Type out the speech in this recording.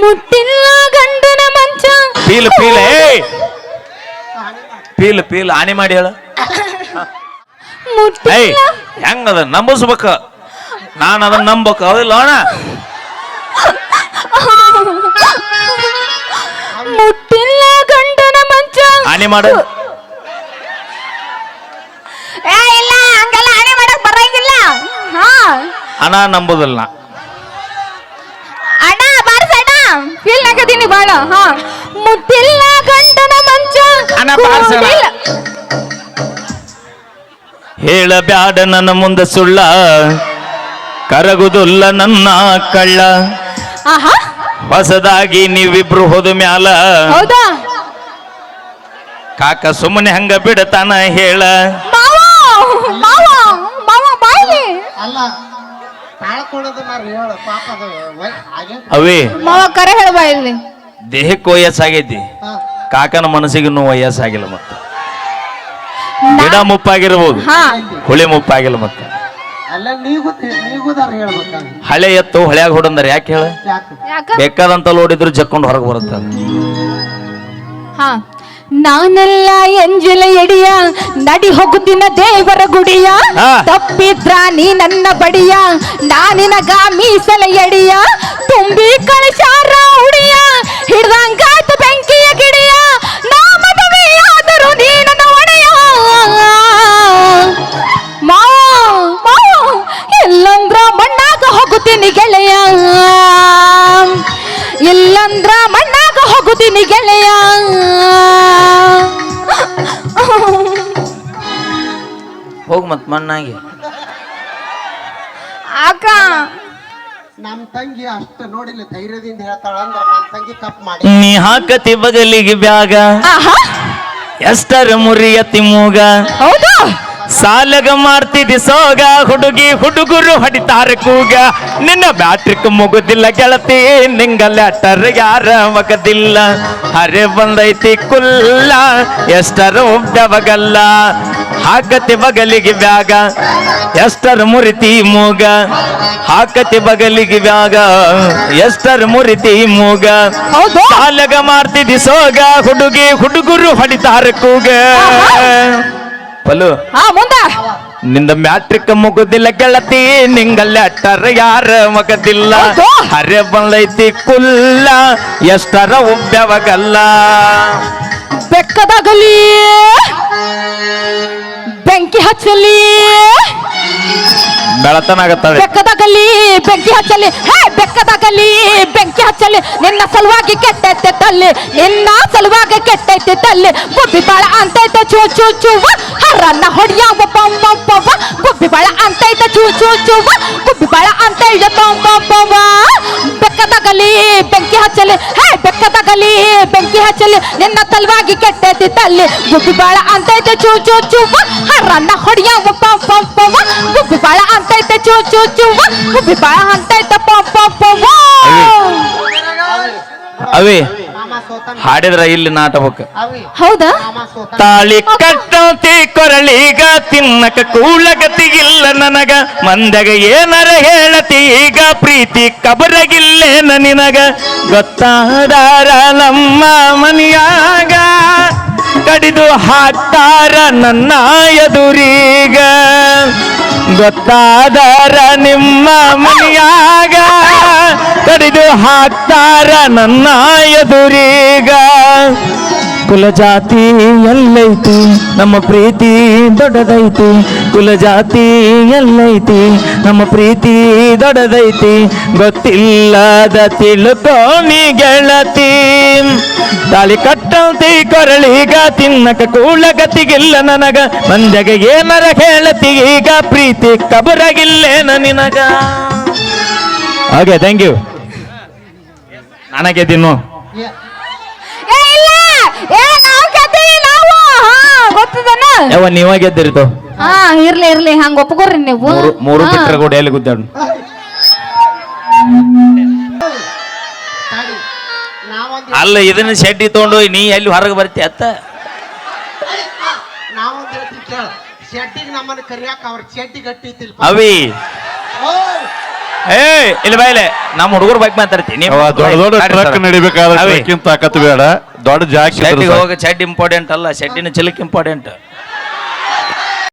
ಮುಟ್ಟಿಲ್ಲ ಗಂಡನ ಮಂಚ. ಪೀಲ್ ಪೀಲ್ ಪೀಲ್ ಪೀಲ್ ಆನೆ ಮಾಡಿ ಹೇಳ. ಮುಟ್ಟಿಲ್ಲ. ಹೆಂಗದ ನಂಬಿಸ್ಬೇಕ. ನಾನು ಅದನ್ನ ನಂಬಬೇಕು ಹೌದಿಲ್ಲ ಅಣ್ಣ? ಮುಟ್ಟಿಲ್ಲ ಗಂಡನ ಮಂಚ. ಆನೆ ಮಾಡು. ಏ ಇಲ್ಲ ಹಂಗೆಲ್ಲ ಆನೆ ಮಾಡಕ್ ಬರಂಗಿಲ್ಲ. ಹಾ. ನಂಬೋದಿಲ್ಲ. ಅಣ್ಣ ಫೀಲ್ ಆಗದೀನಿ ಬಾಳ? ಹಾ. ಮುಟ್ಟಿಲ್ಲ ಗಂಡನ ಮಂಚ. ಅಣ್ಣ. ಕೂಡಿಲ್ಲ. ಹೇಳಬ್ಯಾಡ ನನ್ನ ಮುಂದೆ ಸುಳ್ಳ. ಕರಗುದುಲ್ಲ ನನ್ನ ಕಳ್ಳ. ಆಹಾ. ಹೊಸದಾಗಿ ನೀವಿಬ್ರು ಹೋದ ಮ್ಯಾಲ. ಹೌದಾ? ಕಾಕ ಸುಮ್ಮನೆ ಹಂಗ ಬಿಡತಾನ ಹೇಳ. ಮಾವ ಮಾವ ಮಾವ ಬಾಯ್ಲಿ ಅಲ್ಲ. ಅವೇ. ಮಾವ ಕರೆ ಹೇಳ ಬಾಯ್ಲಿ ದೇಹಕ್ಕೆ ವಯಸ್ಸಾಗೈತಿ. ಕಾಕನ ಮನಸ್ಸಿಗೂ ವಯಸ್ಸಾಗಿಲ್ಲ ಮತ್ತೆ. ಗಿಡ ಮುಪ್ಪಾಗಿರ್ಬೋದು. ಹಾ. ಹುಳಿ ಮುಪ್ಪಾಗಿಲ್ಲ ಮತ್ತೆ. ಅಲ್ಲ ನೀಗೂ ನೀಗುದಾರ ಹೇಳ್ಬೇಕ. ಹಳೆ ಎತ್ತು ಹೊಳ್ಯಾಗ ಹೊಡಂದ್ರೆ ಯಾಕೆ ಹೇಳ? ಯಾಕ? ಬೇಕಾದಂತ ಲೋಡಿದ್ರು ಜಕ್ಕೊಂಡು ಹೊರಗೆ ಬರುತ್ತೆ. ಹಾ. ನಾನೆಲ್ಲ ಎಂಜಲ ಎಡಿಯ ನಡಿ ಹೋಗುತ್ತಿನ ದೇವರ ಗುಡಿಯ. ತಪ್ಪಿದ್ರ ನೀ ನನ್ನ ಬಡಿಯ ನಾನಿನಗ ಮೀಸಲ ಎಡಿಯ. ತುಂಬಿ ಕಳಶಾರ ಉಡಿಯ ಹಿಡ್ದಂಗಾತ ಬೆಂಕಿಯ ಗಿಡಿಯ. ನಾ ಮದುವೆಯಾದರೂ ನೀ ನನ್ನ ಒಡೆಯ. ಮಾವ ಮಾವ ಎಲ್ಲಂದ್ರ ಮಣ್ಣಾಗ ಹೋಗುತ್ತೀನಿ ಗೆಳೆಯ. ಇಲ್ಲಂದ್ರ ಮಣ್ಣಾಗ ಹೋಗುತ್ತೀನಿ ಗೆಳೆಯ? ಹೋಗ್ ಮತ್ ಮಣ್ಣಾಗಿ. ಅಕ್ಕ. ನಮ್ಮ ತಂಗಿ ಅಷ್ಟ ನೋಡಿಲ್ಲ ಧೈರ್ಯದಿಂದ ಹೇಳ್ತಾಳ ಅಂದ್ರೆ ನಮ್ಮ ತಂಗಿ ತಪ್ಪು ಮಾಡಿ. ನೀ ಹಾಕತಿ ಬಗಲಿಗೆ ಬ್ಯಾಗ. ಎಷ್ಟರ ಮುರಿಯತಿ ಮೂಗ. ಹೌದಾ. ಸಾಲಗ ಮಾಡ್ತಿದ್ದಿ ಸೋಗ ಹುಡುಗಿ ಹುಡುಗರು ಹೊಡಿತಾರ ಕೂಗ. ನಿನ್ನ ಬ್ಯಾಟ್ರಿಕ್ ಮುಗುದಿಲ್ಲ ಗೆಳತಿ ನಿಂಗ ಲ್ಯಾಟರ್ ಯಾರ ಮಗದಿಲ್ಲ ಅರೆ ಬಂದೈತಿ ಕುಲ್ಲ ಎಷ್ಟರ ಒಬ್ಬವಗಲ್ಲ ಹಾಕತಿ ಬಗಲಿಗೆ ಬ್ಯಾಗ ಎಷ್ಟರ ಮುರಿತಿ ಮೂಗ. ಹಾಕತಿ ಬಗಲಿಗೆ ಬ್ಯಾಗ ಎಷ್ಟರ ಮುರಿತಿ ಮೂಗ. ಸಾಲಗ ಮಾಡ್ತಿದ್ದಿ ಸೋಗ ಹುಡುಗಿ ಹುಡುಗರು ಹೊಡಿತಾರ ಕೂಗ. ಪಲು ಹಾ ಮುಂದ. ನಿಂದ ಮ್ಯಾಟ್ರಿಕ್ ಮುಗುದಿಲ್ಲ ಗೆಳತಿ ನಿಂಗಲ್ಲ ಅಟ್ಟರ ಯಾರ ಮಗದಿಲ್ಲ. ಅರೆ ಹರೆ ಬಂದೈತಿ ಕುಲ್ಲ ಎಷ್ಟರ ಉಬ್ಬ್ಯವಗಲ್ಲ. ಬೆಕ್ಕದಾಗಲಿ ಬೆಂಕಿ ಹಚ್ಚಲಿ. ಬೆಳತನಾಗತ್ತವೆ ಬೆಕ್ಕದಾಗಲಿ ಬೆಂಕಿ ಹಚ್ಚಲಿ. ಹೇ ಬೆಕ್ಕದಾಗಲಿ ಬೆಂಕಿ ಹಚ್ಚಲಿ. ನಿನ್ನ ಸಲುವಾಗಿ ಕೆಟ್ಟೈತೆ ತಲ್ಲಿ. ನಿನ್ನ ಸಲುವಾಗಿ ಕೆಟ್ಟೈತೆ ತಲ್ಲಿ. ಗುಬ್ಬಿ ಬಾಳ ಅಂತೈತೆ, ಚೂ ಚೂ ಚೂವ ಹರನ್ನ ಹೊಡಿಯಾವ ಪಂಪ ಪವ ಗುಬ್ಬಿ ಬಾಳ ಅಂತೈತೆ, ಚೂ ಚೂ ಚೂವ ಗುಬ್ಬಿ ಬಾಳ ಅಂತೈತೆ ಪಂಪ ಪವ ಬೆಕ್ಕದಾಗಲಿ ಬೆಂಕಿ ಹಚ್ಚಲಿ. ಹೇ ಬೆಕ್ಕದಾಗಲಿ ಬೆಂಕಿ ಹಚ್ಚಲಿ. ನಿನ್ನ ಸಲುವಾಗಿ ಕೆಟ್ಟೈತೆ ತಲ್ಲಿ. ಗುಬ್ಬಿ ಬಾಳ ಅಂತೈತೆ, ಚೂ ಚೂ ಚೂವ ಹರನ್ನ ಹೊಡಿಯಾವ ಪಂಪ ಪವ ಗುಬ್ಬಿ ಬಾಳ ಅಂತೈತೆ, ಚೂ ಚೂ ಚೂವ ಗುಬ್ಬಿ ಬಾಳ ಅಂತೈತೆ ಪಂಪ ಪವ ಅವಿ ಮಾಮ ಸೋತಾನ ಹಾಡಿದ್ರ ಇಲ್ಲಿ ನಾಟಬೇಕು. ಹೌದಾ? ತಾಳಿ ಕಟ್ಟಂತಿ ಕೊರಳೀಗ ತಿನ್ನಕ ಕೂಳಗತಿಗಿಲ್ಲ ನನಗ. ಮಂದಗ ಏನಾರ ಹೇಳತಿ ಈಗ ಪ್ರೀತಿ ಕಬರಗಿಲ್ಲೇನ ನಿನಗ. ಗೊತ್ತಾದಾರ ನಮ್ಮ ಮನಿಯಾಗ. ಕಡಿದು ಹಾಕ್ತಾರ ನನ್ನ ಎದುರೀಗ. ಗೊತ್ತಾದಾರ ನಿಮ್ಮ ಮನಿಯಾಗ. ಕಡಿದು ಹಾಕ್ತಾರ ನನ್ನ ಎದುರೀಗ. ಕುಲಜಾತಿ ಎಲ್ಲೈತಿ, ನಮ್ಮ ಪ್ರೀತಿ ದೊಡ್ಡದೈತಿ. ಕುಲಜಾತಿ ಎಲ್ಲೈತಿ, ನಮ್ಮ ಪ್ರೀತಿ ದೊಡ್ಡದೈತಿ. ಗೊತ್ತಿಲ್ಲದ ತಿಳ್ಕೋನಿ ಗೆಳತಿ. ತಾಳಿ ಕಟ್ಟಂತಿ ಕೊರಳೀಗ, ತಿನ್ನಕ ಕೂಳಗತಿಗಿಲ್ಲ ನನಗ. ಮಂದಗ ಏನರ ಹೇಳತಿ, ಈಗ ಪ್ರೀತಿ ಕಬರಗಿಲ್ಲೇನ ನಿನಗ. ಓಕೆ ಥ್ಯಾಂಕ್ ಯು ನನಗೆ ತಿನ್ನು ಏ- ಏ ಇಲ್ಲ. ಏ ನಾವು ಗೆದ್ದೀವಿ ನಾವು. ಹಾ ಗೊತ್ತದನ? ಯಾವ ನೀವ ಗೆದ್ದಿರ್ತು ಹಾ ಇರ್ಲಿ ಇರ್ಲಿ. ಹಂಗ ಒಪ್ಕೋರಿ ನೀವು. ಮೂರು ಮೀಟರ್ ಕೂಡ ಎಲ್ಲಿ ಗುದ್ದಾಡು? ಅಲ್ಲ ಇದನ್ನ ಶೆಡ್ಡಿ ತಗೊಂಡು ನೀ ಎಲ್ಲಿ ಹೊರಗೆ ಬರ್ತಿ ಅತ್ತ? ಅವಿ. ಏ ಇಲ್ಲಿ ಬಾಯ್ಲೆ ನಮ್ಮ ಹುಡುಗರ ಬೈಕ್ ಮಾತಾಡ್ತೀನಿ. ದೊಡ್ಡ ದೊಡ್ಡ ಟ್ರಕ್ ನಡಿಬೇಕಾದ್ರೆ ಬೇಡ. ದೊಡ್ಡ ಜಾಕ್ ಹೋಗಿ ಶೆಡ್ ಇಂಪಾರ್ಟೆಂಟ್ ಅಲ್ಲ. ಶೆಡ್ಡಿನ ಚಿಲಕ್ ಇಂಪಾರ್ಟೆಂಟ್